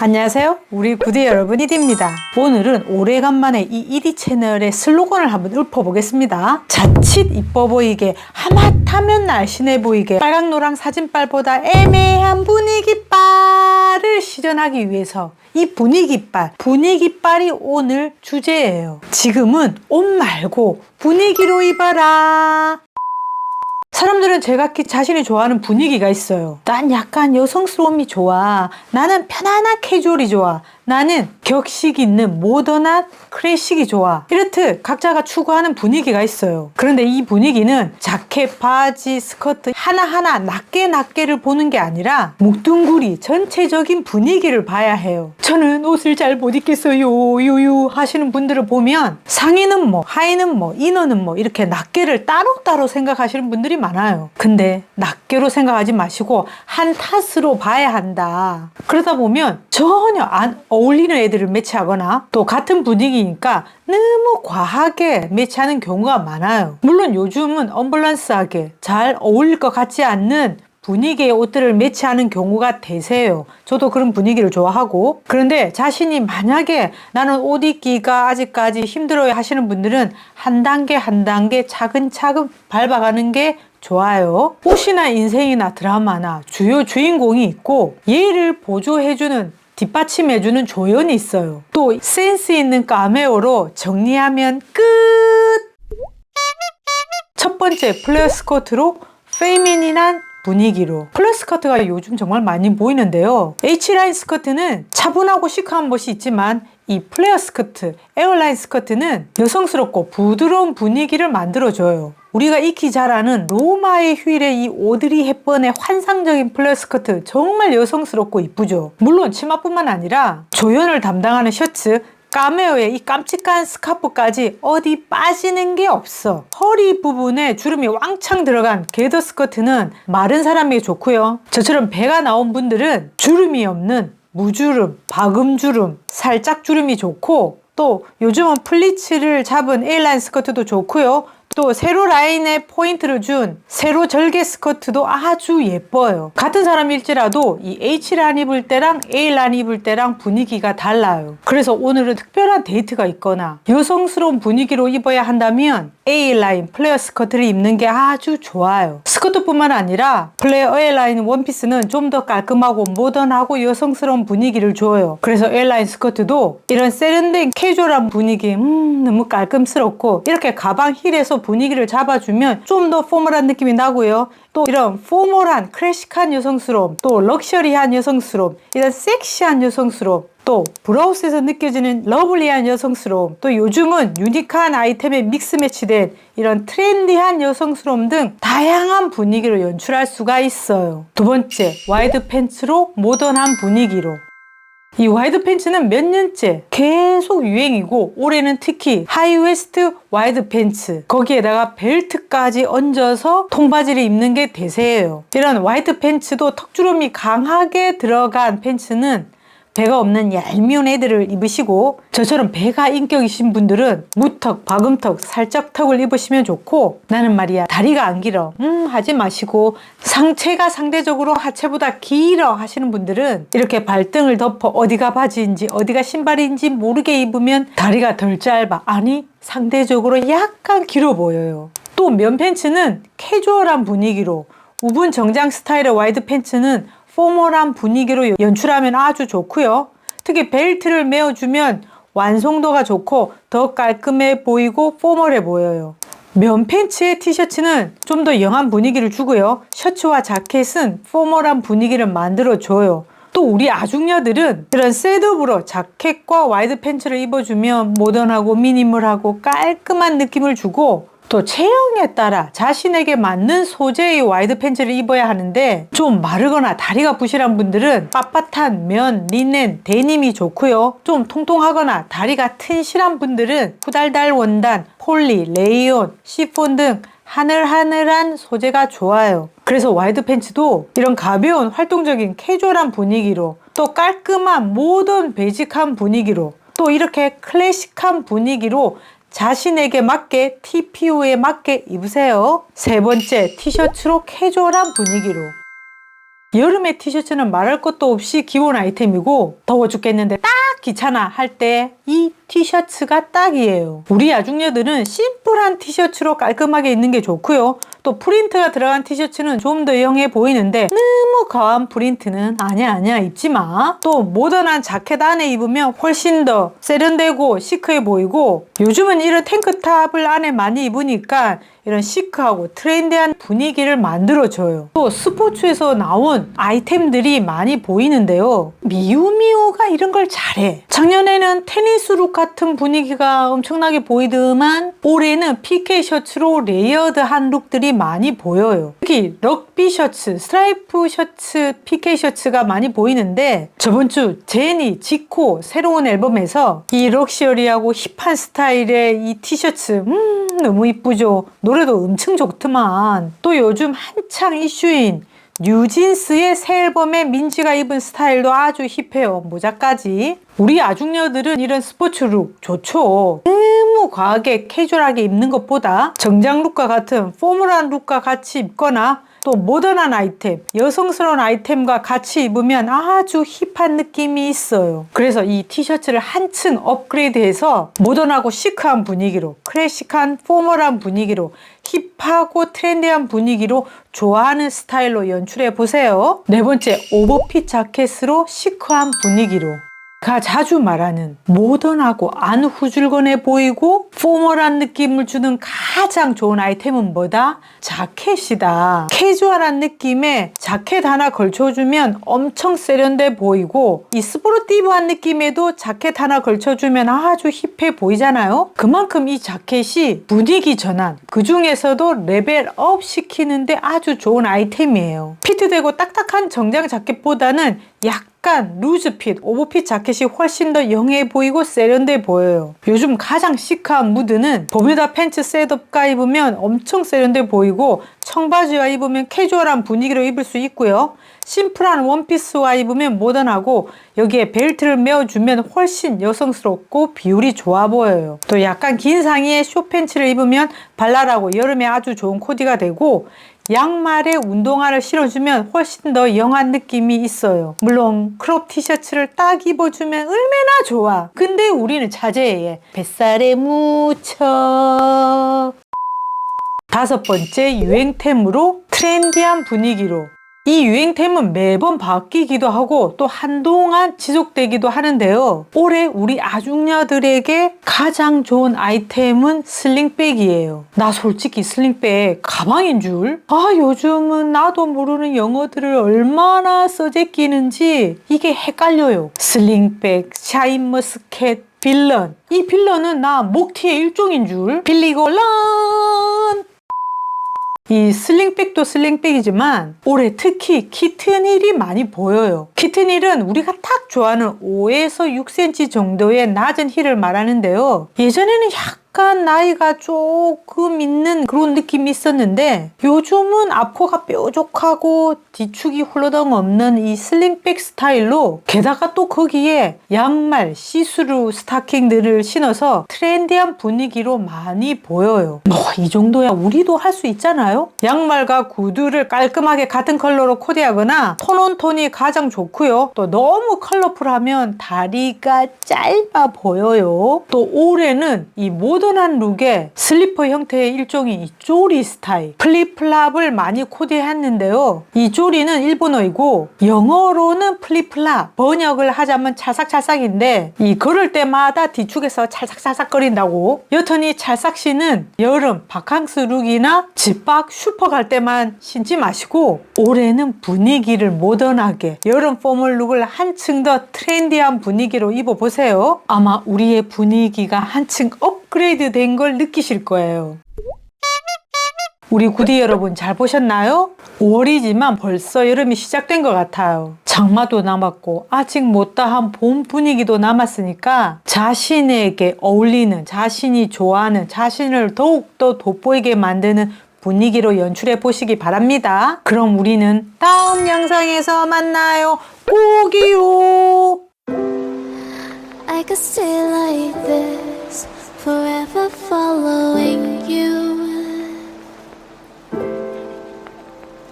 안녕하세요. 우리 구디 여러분 이디입니다. 오늘은 오래간만에 이 이디 채널의 슬로건을 한번 읊어보겠습니다. 자칫 이뻐 보이게 하마터면 날씬해 보이게 빨강 노랑 사진빨보다 애매한 분위기빨을 시전하기 위해서 이 분위기빨, 분위기빨이 오늘 주제예요. 지금은 옷 말고 분위기로 입어라. 사람들은 제각기 자신이 좋아하는 분위기가 있어요. 난 약간 여성스러움이 좋아. 나는 편안한 캐주얼이 좋아. 나는 격식 있는 모던한 클래식이 좋아. 이렇듯 각자가 추구하는 분위기가 있어요. 그런데 이 분위기는 자켓, 바지, 스커트 하나하나 낮게 낮게를 보는 게 아니라 묵둥구리 전체적인 분위기를 봐야 해요. 저는 옷을 잘 못 입겠어요. 요요 하시는 분들을 보면 상의는 뭐, 하의는 뭐, 이너는 뭐 이렇게 낱개를 따로따로 생각하시는 분들이 많아요. 근데 낱개로 생각하지 마시고 한 탓으로 봐야 한다. 그러다 보면 전혀 안 어울리는 애들을 매치하거나 또 같은 분위기니까 너무 과하게 매치하는 경우가 많아요. 물론 요즘은 언밸런스하게 잘 어울릴 것 같지 않는 분위기의 옷들을 매치하는 경우가 대세예요. 저도 그런 분위기를 좋아하고. 그런데 자신이 만약에 나는 옷 입기가 아직까지 힘들어요 하시는 분들은 한 단계 한 단계 차근차근 밟아가는 게 좋아요. 옷이나 인생이나 드라마나 주요 주인공이 있고 얘를 보조해주는 뒷받침해주는 조연이 있어요. 또 센스 있는 까메오로 정리하면 끝! 첫 번째 플레어 스커트로 페미닌한 분위기로 플레어 스커트가 요즘 정말 많이 보이는데요. H라인 스커트는 차분하고 시크한 멋이 있지만 이 플레어 스커트, 에어라인 스커트는 여성스럽고 부드러운 분위기를 만들어줘요. 우리가 익히 잘 아는 로마의 휴일의 이 오드리 헵번의 환상적인 플레어 스커트 정말 여성스럽고 이쁘죠. 물론 치마뿐만 아니라 조연을 담당하는 셔츠, 까메오의 이 깜찍한 스카프까지 어디 빠지는 게 없어. 허리 부분에 주름이 왕창 들어간 게더 스커트는 마른 사람에게 좋고요. 저처럼 배가 나온 분들은 주름이 없는 무주름, 박음주름, 살짝 주름이 좋고 또 요즘은 플리츠를 잡은 에일라인 스커트도 좋고요. 또 세로 라인에 포인트를 준 세로 절개 스커트도 아주 예뻐요. 같은 사람일지라도 이 H라인 입을 때랑 A라인 입을 때랑 분위기가 달라요. 그래서 오늘은 특별한 데이트가 있거나 여성스러운 분위기로 입어야 한다면 A라인 플레어 스커트를 입는 게 아주 좋아요. 스커트뿐만 아니라 플레어 A라인 원피스는 좀 더 깔끔하고 모던하고 여성스러운 분위기를 줘요. 그래서 A라인 스커트도 이런 세련된 캐주얼한 분위기 음 너무 깔끔스럽고 이렇게 가방 힐에서 분위기를 잡아주면 좀 더 포멀한 느낌이 나고요. 또 이런 포멀한 클래식한 여성스러움, 또 럭셔리한 여성스러움, 이런 섹시한 여성스러움, 또 브라우스에서 느껴지는 러블리한 여성스러움, 또 요즘은 유니크한 아이템에 믹스 매치된 이런 트렌디한 여성스러움 등 다양한 분위기로 연출할 수가 있어요. 두 번째, 와이드 팬츠로 모던한 분위기로. 이 와이드 팬츠는 몇 년째 계속 유행이고 올해는 특히 하이웨스트 와이드 팬츠 거기에다가 벨트까지 얹어서 통바지를 입는 게 대세예요. 이런 와이드 팬츠도 턱주름이 강하게 들어간 팬츠는 배가 없는 얄미운 애들을 입으시고 저처럼 배가 인격이신 분들은 무턱, 박음턱, 살짝 턱을 입으시면 좋고 나는 말이야 다리가 안 길어. 음 하지 마시고 상체가 상대적으로 하체보다 길어 하시는 분들은 이렇게 발등을 덮어 어디가 바지인지 어디가 신발인지 모르게 입으면 다리가 덜 짧아. 아니 상대적으로 약간 길어 보여요. 또 면 팬츠는 캐주얼한 분위기로. 우분 정장 스타일의 와이드 팬츠는 포멀한 분위기로 연출하면 아주 좋고요. 특히 벨트를 메어주면 완성도가 좋고 더 깔끔해 보이고 포멀해 보여요. 면 팬츠의 티셔츠는 좀 더 영한 분위기를 주고요. 셔츠와 자켓은 포멀한 분위기를 만들어줘요. 또 우리 아중녀들은 이런 셋업으로 자켓과 와이드 팬츠를 입어주면 모던하고 미니멀하고 깔끔한 느낌을 주고 또 체형에 따라 자신에게 맞는 소재의 와이드 팬츠를 입어야 하는데 좀 마르거나 다리가 부실한 분들은 빳빳한 면, 리넨, 데님이 좋고요. 좀 통통하거나 다리가 튼실한 분들은 후달달 원단, 폴리, 레이온, 시폰 등 하늘하늘한 소재가 좋아요. 그래서 와이드 팬츠도 이런 가벼운 활동적인 캐주얼한 분위기로 또 깔끔한 모던 베이직한 분위기로 또 이렇게 클래식한 분위기로 자신에게 맞게 TPO에 맞게 입으세요. 세 번째, 티셔츠로 캐주얼한 분위기로. 여름의 티셔츠는 말할 것도 없이 기본 아이템이고 더워 죽겠는데 딱 귀찮아 할 때 이 티셔츠가 딱이에요. 우리 아중녀들은 심플한 티셔츠로 깔끔하게 입는 게 좋고요. 또 프린트가 들어간 티셔츠는 좀 더 영해 보이는데 너무 과한 프린트는 아니야 아니야 입지 마. 또 모던한 자켓 안에 입으면 훨씬 더 세련되고 시크해 보이고 요즘은 이런 탱크탑을 안에 많이 입으니까 이런 시크하고 트렌디한 분위기를 만들어줘요. 또 스포츠에서 나온 아이템들이 많이 보이는데요. 미우미우가 이런 걸 잘해. 작년에는 테니스룩 같은 분위기가 엄청나게 보이더만 올해는 PK 셔츠로 레이어드한 룩들이 많이 보여요. 특히 럭비 셔츠, 스트라이프 셔츠, PK 셔츠가 많이 보이는데 저번 주 제니, 지코 새로운 앨범에서 이 럭셔리하고 힙한 스타일의 이 티셔츠 음 너무 이쁘죠. 노래도 엄청 좋더만. 또 요즘 한창 이슈인 뉴진스의 새 앨범에 민지가 입은 스타일도 아주 힙해요. 모자까지. 우리 아중녀들은 이런 스포츠 룩 좋죠. 너무 과하게 캐주얼하게 입는 것보다 정장 룩과 같은 포멀한 룩과 같이 입거나 또 모던한 아이템, 여성스러운 아이템과 같이 입으면 아주 힙한 느낌이 있어요. 그래서 이 티셔츠를 한층 업그레이드해서 모던하고 시크한 분위기로, 클래식한 포멀한 분위기로, 힙하고 트렌디한 분위기로 좋아하는 스타일로 연출해 보세요. 네 번째, 오버핏 자켓으로 시크한 분위기로. 가 자주 말하는 모던하고 안 후줄근해 보이고 포멀한 느낌을 주는 가장 좋은 아이템은 뭐다? 자켓이다. 캐주얼한 느낌의 자켓 하나 걸쳐주면 엄청 세련돼 보이고 이 스포티브한 느낌에도 자켓 하나 걸쳐주면 아주 힙해 보이잖아요. 그만큼 이 자켓이 분위기 전환 그 중에서도 레벨업 시키는데 아주 좋은 아이템이에요. 피트되고 딱딱한 정장 자켓보다는 약 약간 루즈핏, 오버핏 자켓이 훨씬 더 영해 보이고 세련돼 보여요. 요즘 가장 시크한 무드는 버뮤다 팬츠 셋업과 입으면 엄청 세련돼 보이고 청바지와 입으면 캐주얼한 분위기로 입을 수 있고요. 심플한 원피스와 입으면 모던하고 여기에 벨트를 메어주면 훨씬 여성스럽고 비율이 좋아 보여요. 또 약간 긴 상의에 숏팬츠를 입으면 발랄하고 여름에 아주 좋은 코디가 되고 양말에 운동화를 신어주면 훨씬 더 영한 느낌이 있어요. 물론 크롭 티셔츠를 딱 입어주면 얼마나 좋아. 근데 우리는 자제해. 뱃살에 묻혀. 다섯 번째 유행템으로 트렌디한 분위기로 이 유행템은 매번 바뀌기도 하고 또 한동안 지속되기도 하는데요. 올해 우리 아중녀들에게 가장 좋은 아이템은 슬링백이에요. 나 솔직히 슬링백 가방인 줄? 아, 요즘은 나도 모르는 영어들을 얼마나 써제끼는지 이게 헷갈려요. 슬링백, 샤인머스켓, 빌런. 이 빌런은 나 목티의 일종인 줄. 빌리골런. 이 슬링백도 슬링백이지만 올해 특히 키튼힐이 많이 보여요. 키튼힐은 우리가 딱 좋아하는 5에서 6cm 정도의 낮은 힐을 말하는데요. 예전에는 약간 나이가 조금 있는 그런 느낌이 있었는데 요즘은 앞코가 뾰족하고 뒤축이 훌러덩 없는 이 슬링백 스타일로 게다가 또 거기에 양말, 시스루 스타킹들을 신어서 트렌디한 분위기로 많이 보여요. 뭐 이 정도야 우리도 할 수 있잖아요. 양말과 구두를 깔끔하게 같은 컬러로 코디하거나 톤온 톤이 가장 좋고요. 또 너무 컬러풀하면 다리가 짧아 보여요. 또 올해는 이 모 던한 룩에 슬리퍼 형태의 일종의 이 쪼리 스타일 플립플랍을 많이 코디했는데요. 이 쪼리는 일본어이고 영어로는 플립플랍 번역을 하자면 찰싹찰싹인데 이 걸을 때마다 뒤축에서 찰싹찰싹 거린다고 여튼 이 찰싹씨는 여름 바캉스 룩이나 집 밖 슈퍼 갈 때만 신지 마시고 올해는 분위기를 모던하게 여름 포멀 룩을 한층 더 트렌디한 분위기로 입어보세요. 아마 우리의 분위기가 한층 업 그레이드 된 걸 느끼실 거예요. 우리 구디 여러분 잘 보셨나요? 5월이지만 벌써 여름이 시작된 것 같아요. 장마도 남았고 아직 못다한 봄 분위기도 남았으니까 자신에게 어울리는 자신이 좋아하는 자신을 더욱더 돋보이게 만드는 분위기로 연출해 보시기 바랍니다. 그럼 우리는 다음 영상에서 만나요. 꼭이요. Forever following you.